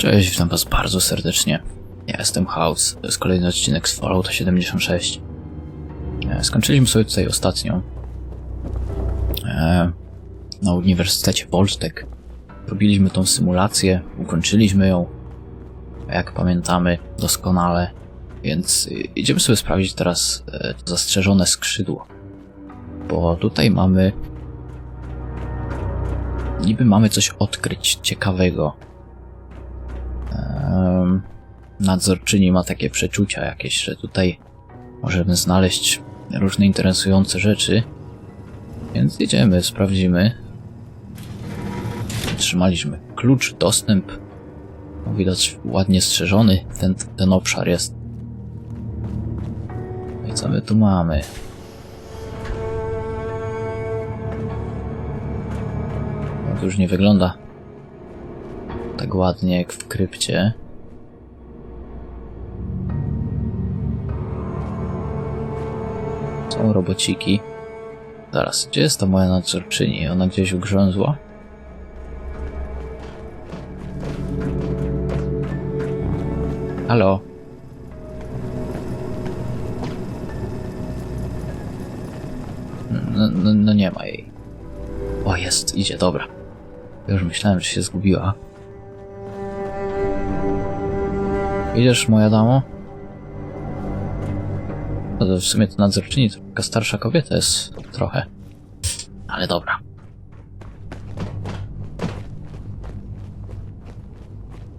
Cześć, witam was bardzo serdecznie. Ja jestem House, to jest kolejny odcinek z Fallout 76. E, Skończyliśmy sobie tutaj ostatnio e, na Uniwersytecie Voltech. Robiliśmy tą symulację, ukończyliśmy ją, jak pamiętamy, doskonale. Więc y, idziemy sobie sprawdzić teraz e, to zastrzeżone skrzydło. Bo tutaj mamy... Niby mamy coś odkryć ciekawego. Nadzorczyni ma takie przeczucia jakieś, że tutaj możemy znaleźć różne interesujące rzeczy. Więc jedziemy, sprawdzimy. Trzymaliśmy klucz, dostęp. Widać ładnie strzeżony ten, ten obszar jest. No I co my tu mamy? No to już nie wygląda tak ładnie jak w krypcie. Są robociki. Zaraz, gdzie jest ta moja nadzorczyni? Ona gdzieś ugrzązła? Halo? No, no, no nie ma jej. O, jest, idzie, dobra. Już myślałem, że się zgubiła. Idziesz, moja damo? No to w sumie to nadzorczyni to taka starsza kobieta jest trochę. Ale dobra.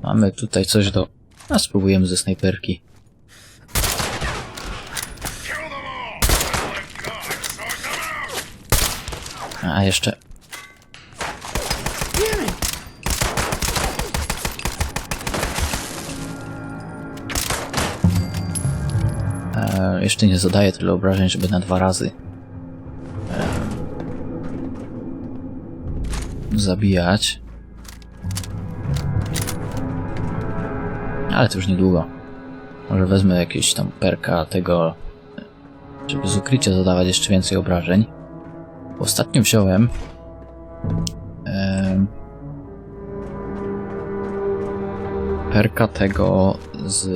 Mamy tutaj coś do... A spróbujemy ze snajperki. A jeszcze... E, jeszcze nie zadaję tyle obrażeń, żeby na dwa razy e, zabijać. Ale to już niedługo. Może wezmę jakieś tam perka tego, żeby z ukrycia zadawać jeszcze więcej obrażeń. Ostatnio wziąłem em, perka tego z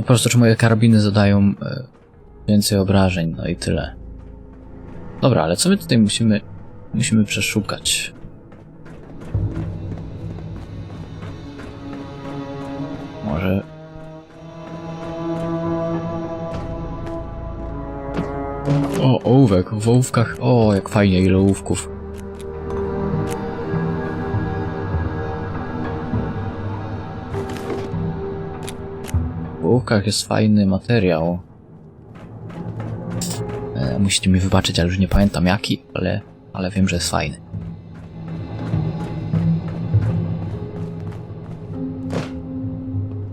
po prostu, czy moje karabiny zadają e, więcej obrażeń, no i tyle. Dobra, ale co my tutaj musimy, musimy przeszukać? Może... O, ołówek, w ołówkach, o, jak fajnie, ile ołówków. W ołówkach jest fajny materiał. E, musicie mi wybaczyć, ale już nie pamiętam jaki, ale, ale wiem, że jest fajny.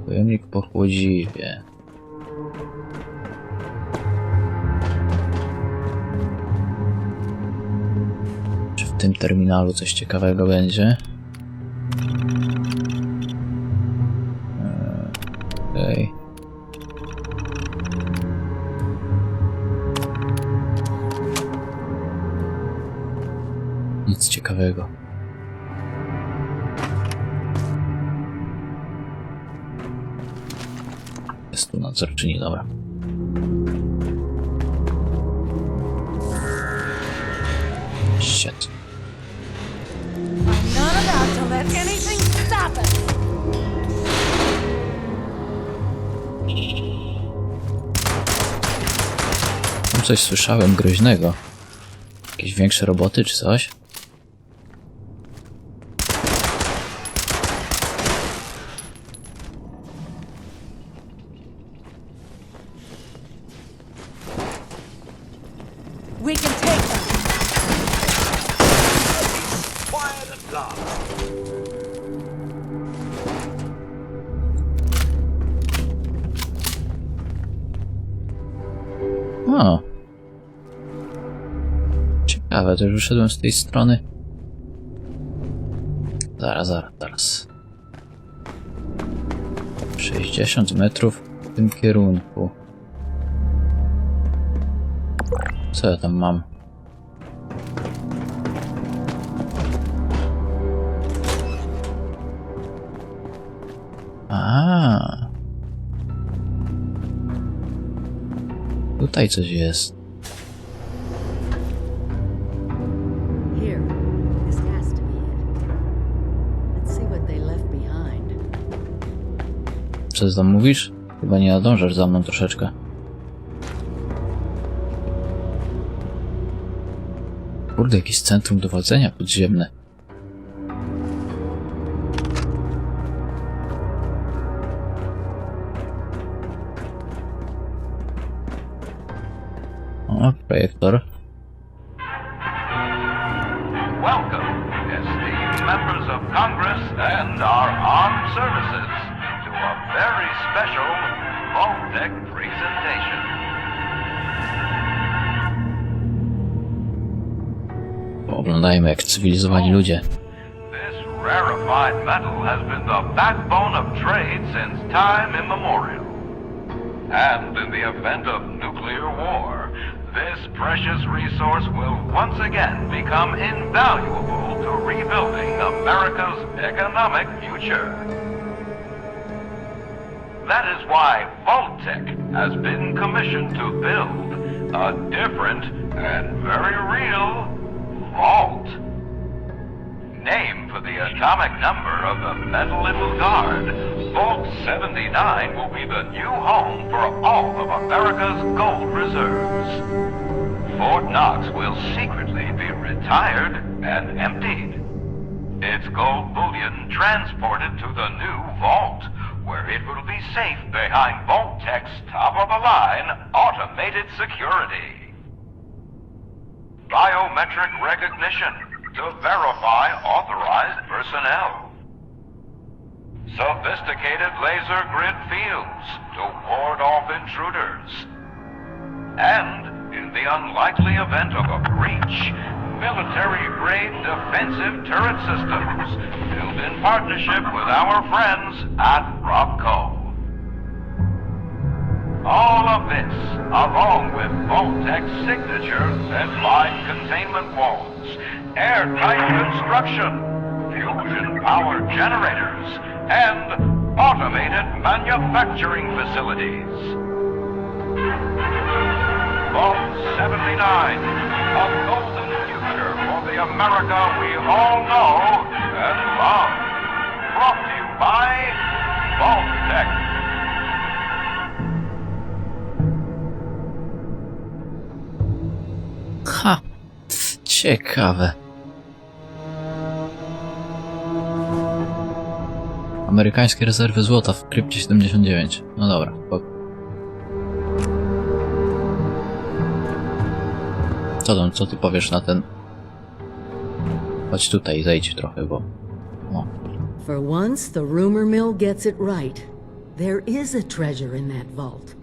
Pojemnik po. Czy w tym terminalu coś ciekawego będzie? Nic ciekawego. Jest tu nadzorczyni, dobra. Shit. Tam coś słyszałem groźnego. Jakieś większe roboty czy coś? O. Ciekawe, już wyszedłem z tej strony. Zaraz, zaraz, zaraz. 60 metrów w tym kierunku. Co ja tam mam? They left behind. Co tam mówisz? Chyba nie nadążasz za mną troszeczkę. Kurde, jakieś centrum dowodzenia podziemne. O. Welcome, esteemed members of Congress and our armed services, to a very special Vault-Tec presentation. Oglądajmy jak cywilizowani ludzie. This rarefied metal has been the backbone of trade since time immemorial. And in the event of nuclear war, this precious resource will once again become invaluable to rebuilding America's economic future. That is why Vault-Tec has been commissioned to build a different and very real vault. Named for the atomic number of the metal it will guard, Vault 79 will be the new home for all of America's gold reserves. Fort Knox will secretly be retired and emptied. Its gold bullion transported to the new vault, where it will be safe behind Vault-Tech's top-of-the-line automated security. Biometric recognition to verify authorized personnel. Sophisticated laser grid fields to ward off intruders. And, in the unlikely event of a breach, military-grade defensive turret systems built in partnership with our friends at Robco. All of this, along with Voltec's signature lead-line containment walls, airtight construction, fusion-powered generators, and automated manufacturing facilities. Vault 79, a golden future for the America we all know and love. Brought to you by Vault-Tech. Ha! Ciekawe. Amerykańskie rezerwy złota w krypcie 79. No dobra. Co ty powiesz na ten... Chodź tutaj, zejdź trochę, bo... O, For once, the rumor mill gets it right. There is a treasure in that vault.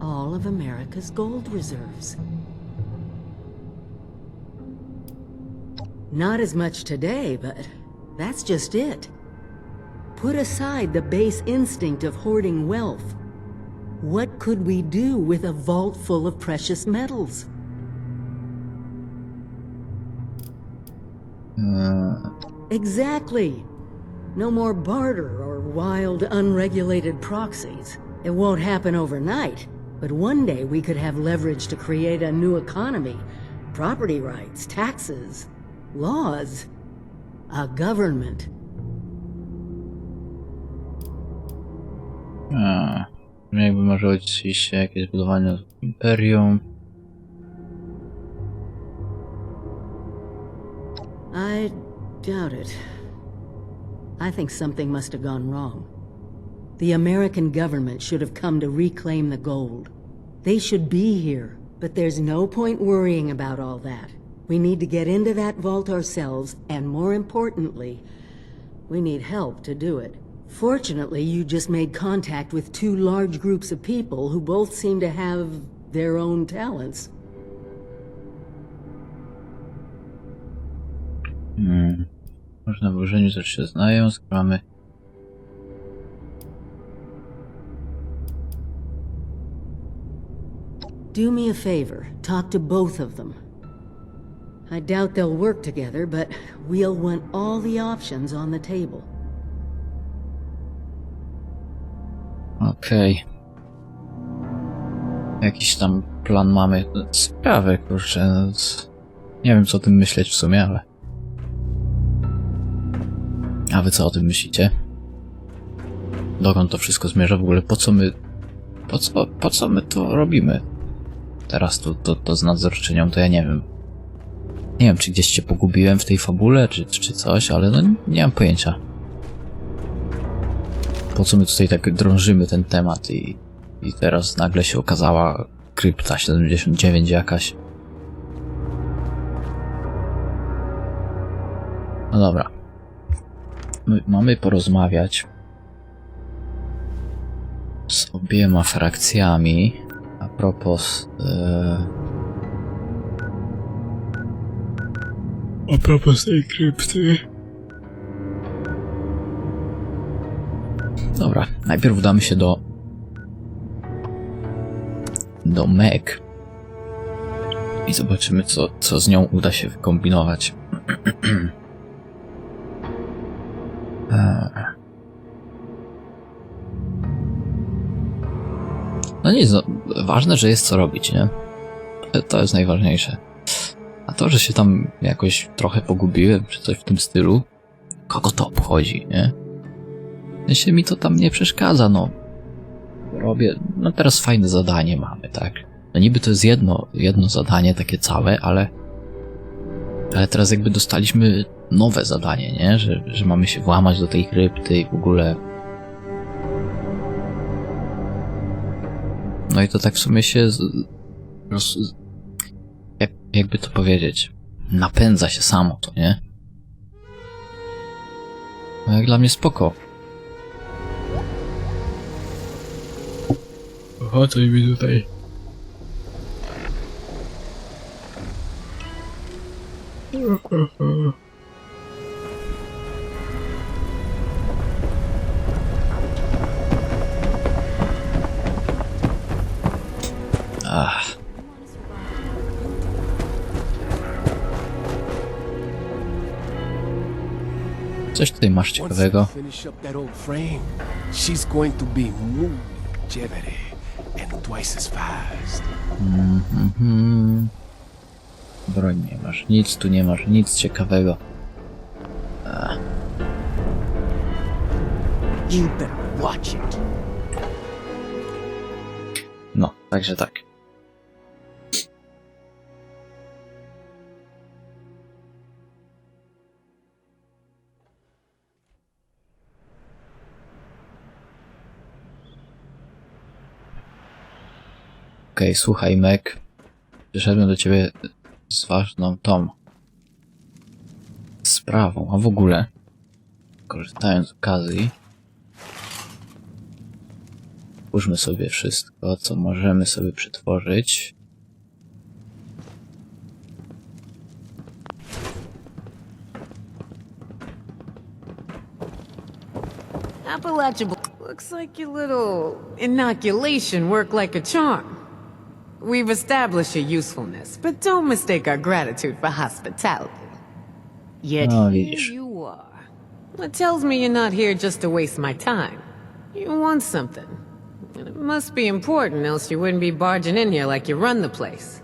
All of America's gold reserves. Not as much today, but that's just it. Put aside the base instinct of hoarding wealth. What could we do with a vault full of precious metals? Uh, exactly. No more barter or wild, unregulated proxies. It won't happen overnight, but one day we could have leverage to create a new economy. Property rights, taxes, laws, a government. A, jakby może być jakieś budowanie imperium. I doubt it. I think something must have gone wrong. The American government should have come to reclaim the gold. They should be here, but there's no point worrying about all that. We need to get into that vault ourselves, and more importantly, we need help to do it. Fortunately, you just made contact with two large groups of people who both seem to have their own talents. Może na wyłożeniu też się znają, skoro mamy... Do me a favor, talk to both of them. I doubt they'll work together, but we'll want all the options on the table. Okej. jakiś tam plan mamy. Sprawy, kurczę. Nie wiem, co o tym myśleć w sumie, ale... A wy co o tym myślicie? Dokąd to wszystko zmierza w ogóle? Po co my... Po co, po co my to robimy? Teraz to, to, to z nadzorczynią, to ja nie wiem. Nie wiem, czy gdzieś cię pogubiłem w tej fabule, czy, czy coś, ale no nie mam pojęcia. Po co my tutaj tak drążymy ten temat i, i teraz nagle się okazała krypta 79 jakaś. No dobra. My mamy porozmawiać z obiema frakcjami a propos e... a propos tej krypty Dobra, najpierw udamy się do do Meg i zobaczymy co, co z nią uda się wykombinować. Eee. No nic, no, ważne, że jest co robić, nie? To- jest najważniejsze. A to, że się tam jakoś trochę pogubiłem, czy coś w tym stylu, kogo to obchodzi, nie? Jeśli mi to tam nie przeszkadza, no. Robię, no teraz fajne zadanie mamy, tak? No niby to jest jedno, jedno zadanie takie całe, ale ale teraz jakby dostaliśmy nowe zadanie, nie? Że, że mamy się włamać do tej krypty i w ogóle No i to tak w sumie się. Z, roz, jak, jakby to powiedzieć? Napędza się samo to, nie? No jak dla mnie spoko. O co mi tutaj? Ach. chévere and twice as fast. Mhm. Broń nie masz, nic tu nie masz, nic ciekawego. No, także tak. Okej, słuchaj, Mek. Przyszedłem do ciebie z ważną tą sprawą, a w ogóle, korzystając z okazji, Spójrzmy sobie wszystko, co możemy sobie przetworzyć. Appalachia looks like your little inoculation worked like a charm. We've established your usefulness, but don't mistake our gratitude for hospitality. Yet No, here you are. That tells me you're not here just to waste my time. You want something. And it must be important, else you wouldn't be barging in here like you run the place.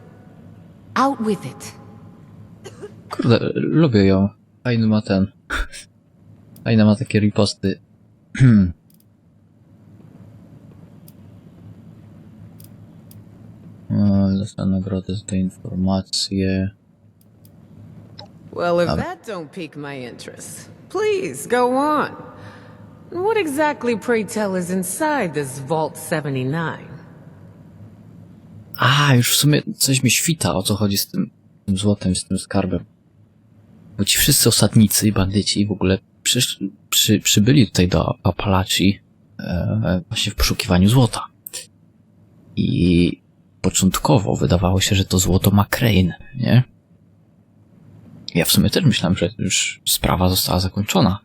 Out with it. Kurde, lubię ją. Fajny ma ten. Fajne ma takie riposty. Dostanę nagrodę za te informacje. Well, if that don't pique my interest, please go on. What exactly, pray tell, is inside this Vault 79? A, już w sumie coś mi świta, o co chodzi z tym, tym złotem, z tym skarbem. Bo ci wszyscy osadnicy, bandyci w ogóle przysz, przy, przybyli tutaj do Apalachii e, właśnie w poszukiwaniu złota. I początkowo wydawało się, że to złoto ma Crane, nie? Ja w sumie też myślałem, że już sprawa została zakończona.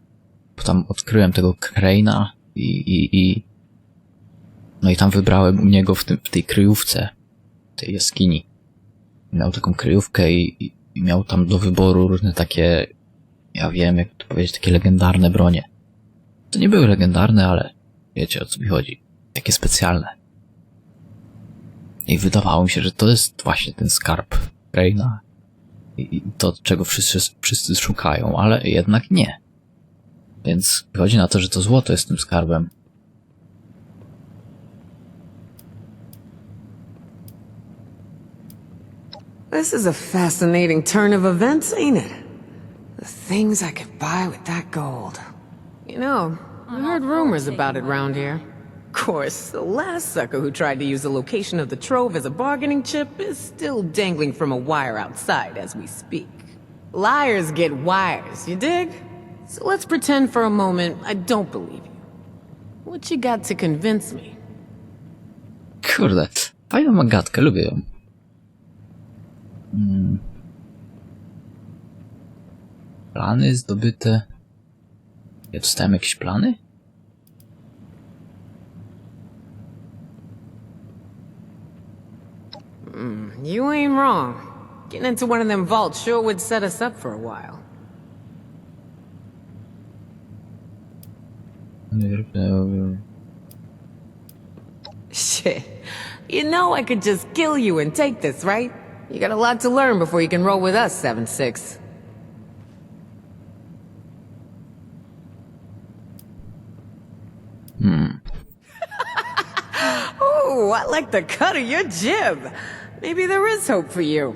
Bo tam odkryłem tego Crane'a i, i, i no i tam wybrałem u niego w, tym, w tej kryjówce tej jaskini. Miał taką kryjówkę i, i, miał tam do wyboru różne takie, ja wiem jak to powiedzieć, takie legendarne bronie. To nie były legendarne, ale wiecie o co mi chodzi. Takie specjalne. I wydawało mi się, że to jest właśnie ten skarb Reina. I to, czego wszyscy, wszyscy szukają, ale jednak nie. Więc wychodzi na to, że to złoto jest tym skarbem. This is a fascinating turn of events, ain't it? The things I could buy with that gold. You know, I heard rumors about it round here. Course, the last sucker who tried to use the location of the trove as a bargaining chip is still dangling from a wire outside as we speak. Liars get wires, you dig? So let's pretend for a moment I don't believe you. What you got to convince me? Kurde, fajną magatkę, lubię ją. Mm. Plany zdobyte. Ja dostałem jakieś plany? You ain't wrong. Getting into one of them vaults sure would set us up for a while. Shit. You know I could just kill you and take this, right? You got a lot to learn before you can roll with us, 7-6. Hmm. Ooh, I like the cut of your jib. Maybe there is hope for you.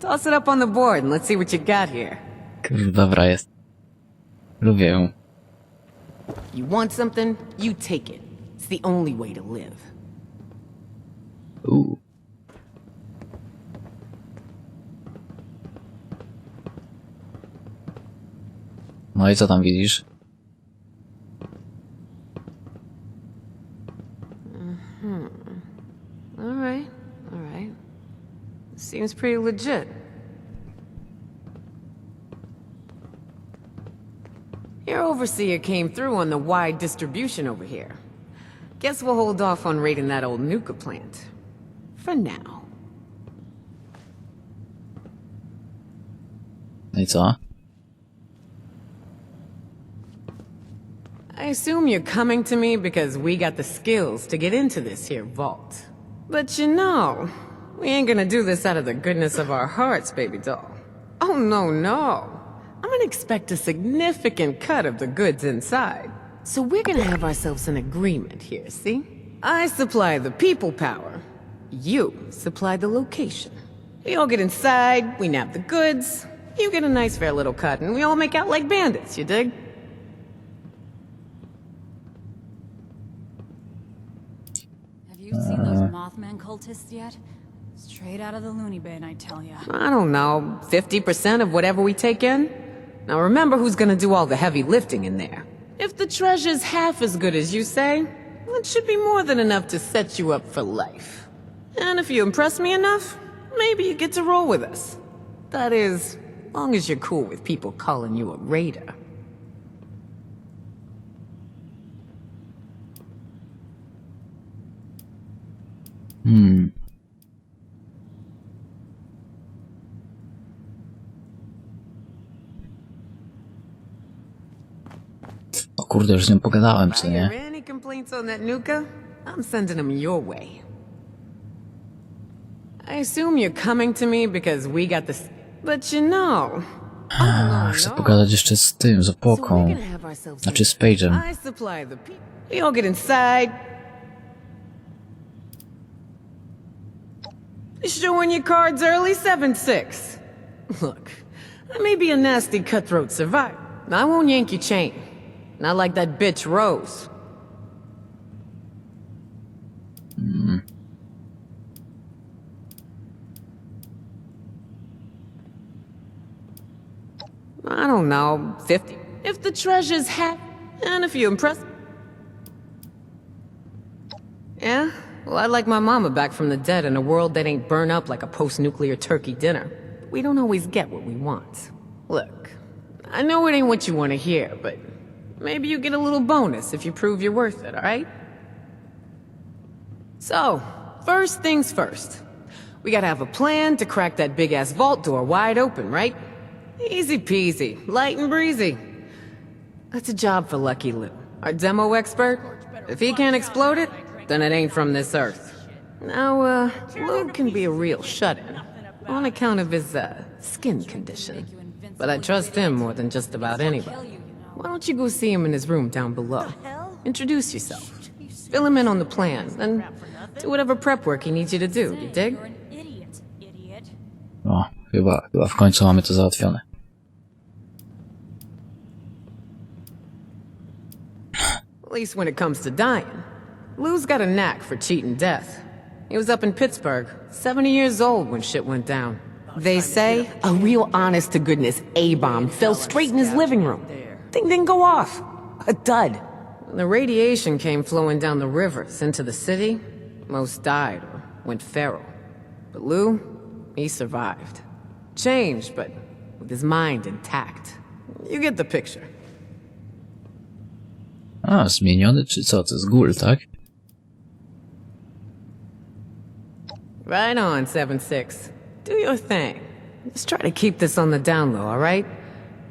Toss it up on the board and let's see what you got here. Kurde, dobra jest. Lubię ją. You want something, you take it. It's the only way to live. Uuu. No i co tam widzisz? All right, all right. Seems pretty legit. Your overseer came through on the wide distribution over here. Guess we'll hold off on raiding that old Nuka plant. For now. No i co? I assume you're coming to me because we got the skills to get into this here vault. But you know, we ain't gonna do this out of the goodness of our hearts, baby doll. Oh, no, no. I'm gonna expect a significant cut of the goods inside. So we're gonna have ourselves an agreement here, see? I supply the people power. You supply the location. We all get inside, we nab the goods. You get a nice fair little cut, and we all make out like bandits, you dig? Have you seen those uh. Mothman cultists yet? Straight out of the loony bin, I tell ya. I don't know, 50% of whatever we take in? Now remember who's gonna do all the heavy lifting in there. If the treasure's half as good as you say, it should be more than enough to set you up for life. And if you impress me enough, maybe you get to roll with us. That is, long as you're cool with people calling you a raider. Kurde, już z nią pogadałem, co nie? any complaints on that Nuka, I'm sending them your way. I assume you're coming to me because we got this, but you know. Ah, no, Chcę pogadać jeszcze z tym, z opoką. gonna have ourselves Znaczy z Page'em. I supply the people. We all get inside. Showing your cards early, 7-6. Look, I may be a nasty cutthroat survivor. I won't yank your chain. Not like that bitch Rose. Hmm. I don't know, 50. If the treasure's half, and if you impress. Yeah? Well, I'd like my mama back from the dead in a world that ain't burned up like a post-nuclear turkey dinner. We don't always get what we want. Look, I know it ain't what you want to hear, but maybe you get a little bonus if you prove you're worth it, alright? So, first things first. We gotta have a plan to crack that big-ass vault door wide open, right? Easy peasy, light and breezy. That's a job for Lucky Lou, our demo expert. If he can't explode it, then it ain't from this earth. Now, uh, Luke can be a real shut-in on account of his, uh, skin condition. But I trust him more than just about anybody. Why don't you go see him in his room down below? Introduce yourself. Fill him in on the plan, and do whatever prep work he needs you to do, you dig? You're an idiot, idiot. O, chyba, chyba w końcu mamy to załatwione. At least when it comes to dying. Lou's got a knack for cheating death. He was up in Pittsburgh, 70 years old when shit went down. They say a real honest to goodness A-bomb fell straight in his living room. Thing didn't go off. A dud. When the radiation came flowing down the rivers into the city, most died or went feral. But Lou, he survived. Changed, but with his mind intact. You get the picture. A, zmieniony czy co? To jest gul, tak? Right on, 7-6. Do your thing. Just try to keep this on the down low, alright?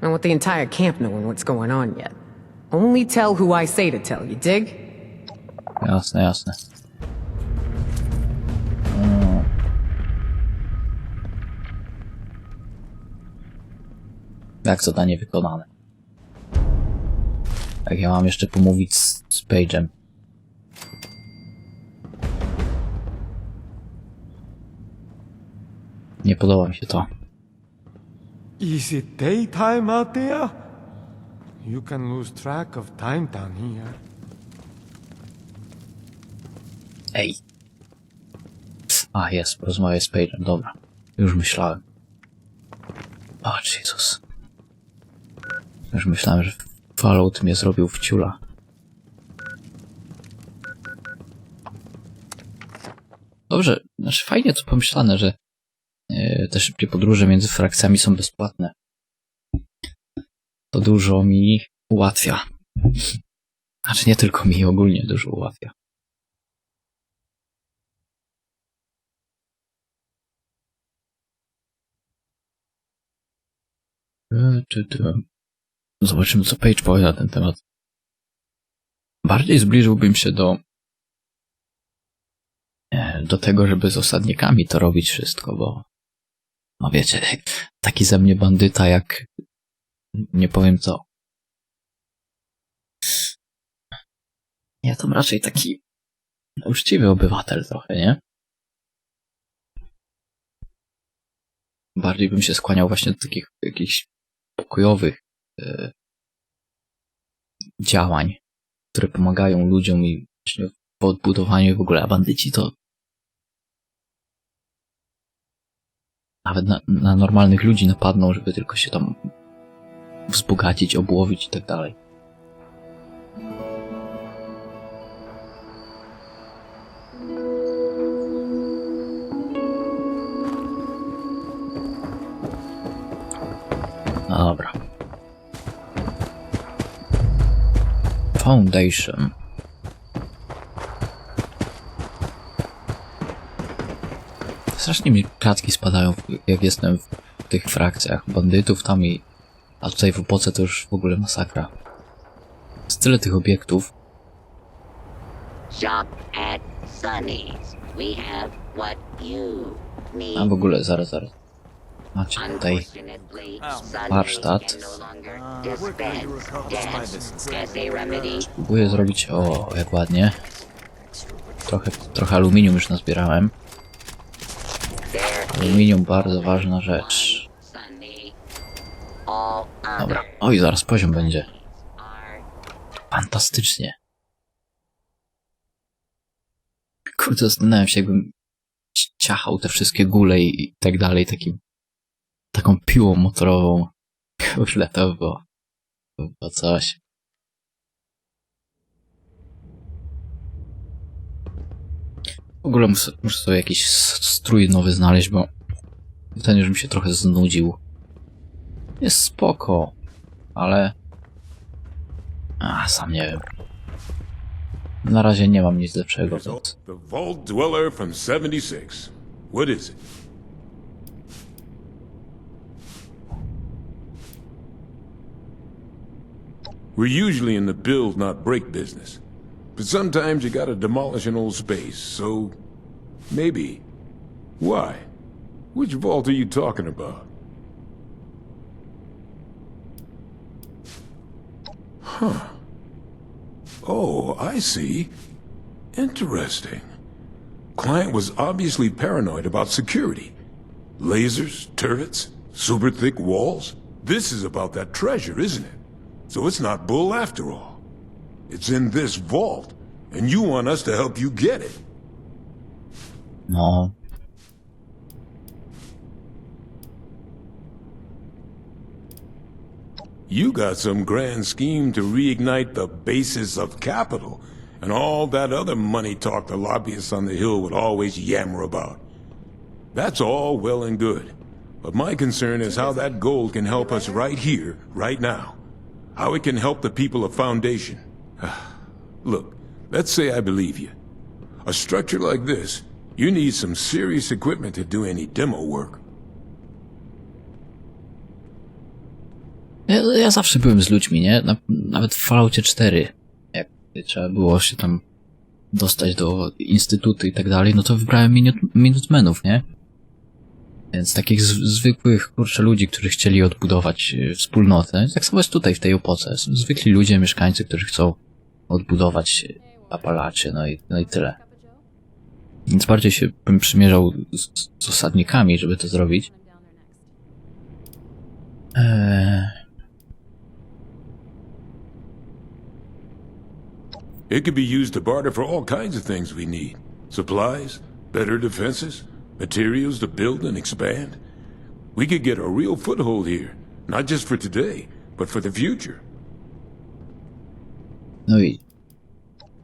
I want the entire camp knowing what's going on yet. Only tell who I say to tell, you dig? Jasne, jasne. O. Jak zadanie wykonane. Jak ja mam jeszcze pomówić z, z Page'em. Nie podoba mi się to. Is it daytime out there? You can lose track of time down here. Ej. A, jest, porozmawiaj z Page'em, dobra. Już myślałem. O, Jezus. Już myślałem, że Fallout mnie zrobił w ciula. Dobrze, znaczy fajnie to pomyślane, że te szybkie podróże między frakcjami są bezpłatne. To dużo mi ułatwia. Znaczy nie tylko mi, ogólnie dużo ułatwia. E, Zobaczymy, co Page powie na ten temat. Bardziej zbliżyłbym się do e, do tego, żeby z osadnikami to robić wszystko, bo no wiecie, taki ze mnie bandyta jak nie powiem co. Ja to raczej taki uczciwy obywatel trochę, nie? Bardziej bym się skłaniał właśnie do takich jakichś pokojowych e, działań, które pomagają ludziom i właśnie w odbudowaniu w ogóle, a bandyci to nawet na, na normalnych ludzi napadną, żeby tylko się tam wzbogacić, obłowić i tak dalej. No dobra. Foundation. Strasznie mi klatki spadają, jak jestem w tych frakcjach bandytów tam i... A tutaj w Opoce to już w ogóle masakra. Jest tyle tych obiektów. A w ogóle, zaraz, zaraz. Macie tutaj Sunny's warsztat. no longer dispense gas as a remedy. Próbuję zrobić... O, jak ładnie. Trochę, trochę aluminium już nazbierałem. Aluminium bardzo ważna rzecz. Dobra. Oj, zaraz poziom będzie. Fantastycznie. Kurde, zastanawiam się, jakbym ci- ciachał te wszystkie góle i, tak dalej, takim, taką piłą motorową. Kurde, to by było, było coś. W ogóle muszę, sobie jakiś strój nowy znaleźć, bo ten już mi się trochę znudził. Jest spoko, ale... A, sam nie wiem. Na razie nie mam nic lepszego, więc... The Vault Dweller from 76. What is it? We're usually in the build, not break business. But sometimes you gotta demolish an old space, so Maybe. Why? Which vault are you talking about? Huh. Oh, I see. Interesting. Client was obviously paranoid about security. Lasers, turrets, super thick walls. This is about that treasure, isn't it? So it's not bull after all. It's in this vault, and you want us to help you get it. No. You got some grand scheme to reignite the basis of capital, and all that other money talk the lobbyists on the Hill would always yammer about. That's all well and good. But my concern is how that gold can help us right here, right now. How it can help the people of Foundation. Look, let's say I believe you. A structure like this, you need some serious equipment to do any demo work. Ja, ja zawsze byłem z ludźmi, nie? Na, nawet w Falloutie 4. Jak trzeba było się tam dostać do instytutu i tak dalej, no to wybrałem minut, Minutemenów, nie? Więc takich zwykłych, kurczę, ludzi, którzy chcieli odbudować e, wspólnotę. Tak samo jest tutaj, w tej opoce. Zwykli ludzie, mieszkańcy, którzy chcą odbudować e, Apalaczy, no i, no i tyle. Więc bardziej się bym przymierzał z, z osadnikami, żeby to zrobić. Eee... It could be used to barter for all kinds of things we need. Supplies, better defenses, materials to build and expand. We could get a real foothold here, not just for today, but for the future. No i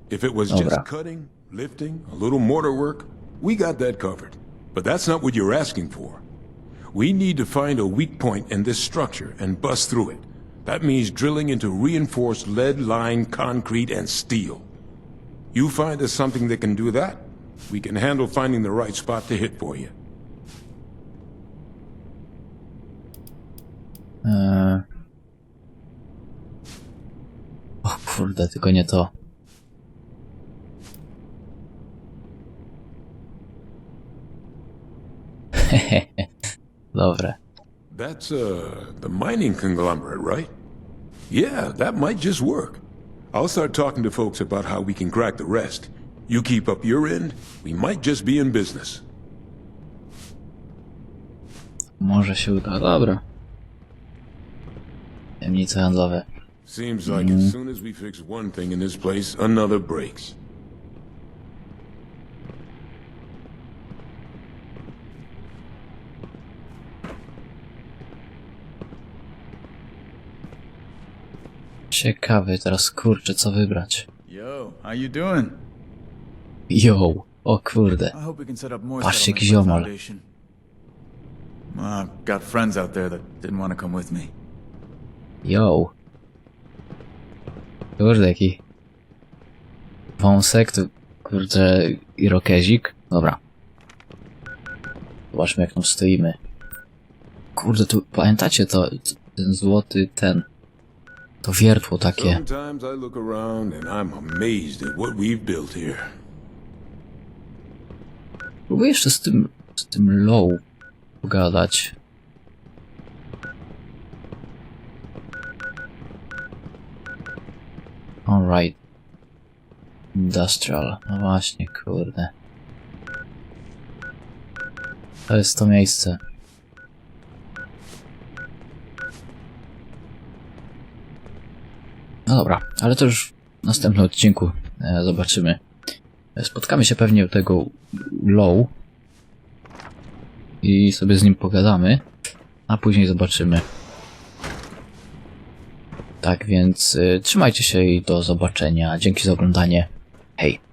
If it was Dobra. just cutting, lifting, a little mortar work, we got that covered. But that's not what you're asking for. We need to find a weak point in this structure and bust through it. That means drilling into reinforced lead-lined concrete and steel. You find us something that can do that, we can handle finding the right spot to hit for you. Eee... kurde, tylko nie to. Dobre. That's, uh, the mining conglomerate, right? Yeah, that might just work. I'll start talking to folks about how we can crack the rest. You keep up your end, we might just be in business. Może się uda. Dobra. Tajemnice handlowe. Seems like as mm-hmm. soon as we fix one thing in this place, another breaks. Ciekawy teraz kurczę co wybrać. Yo, how you doing? Yo, o kurde. I hope we can set up more Patrzcie, jaki ziomal. Well, I've got friends out there that didn't want to come with me. Yo. Kurde jaki. Wąsek to kurde irokezik. Dobra. Zobaczmy jak tam stoimy. Kurde, tu pamiętacie to, ten złoty ten. To wiertło takie. Sometimes I look around and I'm amazed at what we've built here. Próbuję jeszcze z tym, z tym low pogadać. Alright. Industrial. No właśnie, kurde. To jest to miejsce. No dobra, ale to już w następnym odcinku e, zobaczymy. Spotkamy się pewnie u tego Low i sobie z nim pogadamy, a później zobaczymy. Tak więc y, trzymajcie się i do zobaczenia. Dzięki za oglądanie. Hej.